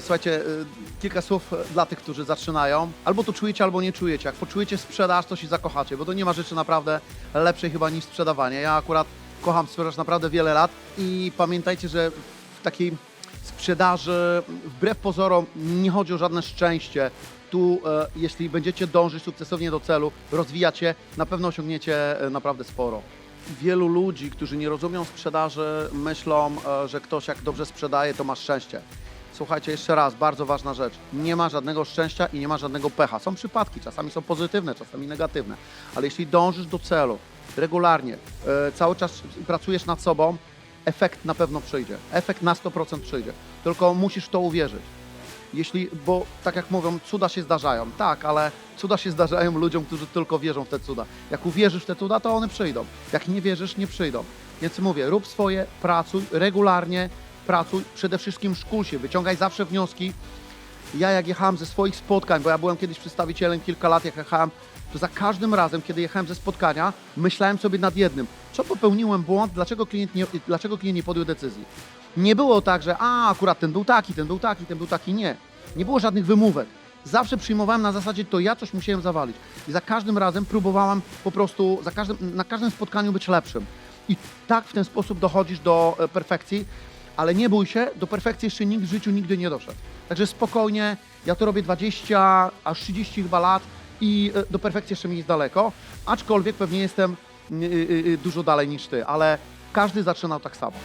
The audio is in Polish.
słuchajcie, y, kilka słów dla tych, którzy zaczynają. Albo to czujecie, albo nie czujecie. Jak poczujecie sprzedaż, to się zakochacie, bo to nie ma rzeczy naprawdę lepszej chyba niż sprzedawanie. Ja akurat kocham sprzedaż naprawdę wiele lat i pamiętajcie, że w takiej sprzedaży, wbrew pozorom, nie chodzi o żadne szczęście. Tu, e, jeśli będziecie dążyć sukcesywnie do celu, rozwijać się, na pewno osiągniecie e, naprawdę sporo. Wielu ludzi, którzy nie rozumią sprzedaży, myślą, e, że ktoś jak dobrze sprzedaje, to ma szczęście. Słuchajcie, jeszcze raz, bardzo ważna rzecz. Nie ma żadnego szczęścia i nie ma żadnego pecha. Są przypadki, czasami są pozytywne, czasami negatywne, ale jeśli dążysz do celu regularnie, e, cały czas pracujesz nad sobą, efekt na pewno przyjdzie. Efekt na 100% przyjdzie. Tylko musisz w to uwierzyć. Jeśli, bo tak jak mówią, cuda się zdarzają. Tak, ale cuda się zdarzają ludziom, którzy tylko wierzą w te cuda. Jak uwierzysz w te cuda, to one przyjdą. Jak nie wierzysz, nie przyjdą. Więc mówię, rób swoje, pracuj regularnie, pracuj, przede wszystkim szkól się, wyciągaj zawsze wnioski. Ja jak jechałem ze swoich spotkań, bo ja byłem kiedyś przedstawicielem kilka lat, jak jechałem, to za każdym razem, kiedy jechałem ze spotkania, myślałem sobie nad jednym, co popełniłem błąd, dlaczego klient nie, dlaczego klient nie podjął decyzji. Nie było tak, że a, akurat ten był taki, ten był taki, ten był taki, nie. Nie było żadnych wymówek. Zawsze przyjmowałem na zasadzie, to ja coś musiałem zawalić. I za każdym razem próbowałem po prostu, za każdym, na każdym spotkaniu być lepszym. I tak w ten sposób dochodzisz do e, perfekcji, ale nie bój się, do perfekcji jeszcze nikt w życiu nigdy nie doszedł. Także spokojnie, ja to robię 20 aż 30 chyba lat i e, do perfekcji jeszcze mi jest daleko, aczkolwiek pewnie jestem y, y, y, dużo dalej niż ty, ale każdy zaczynał tak samo.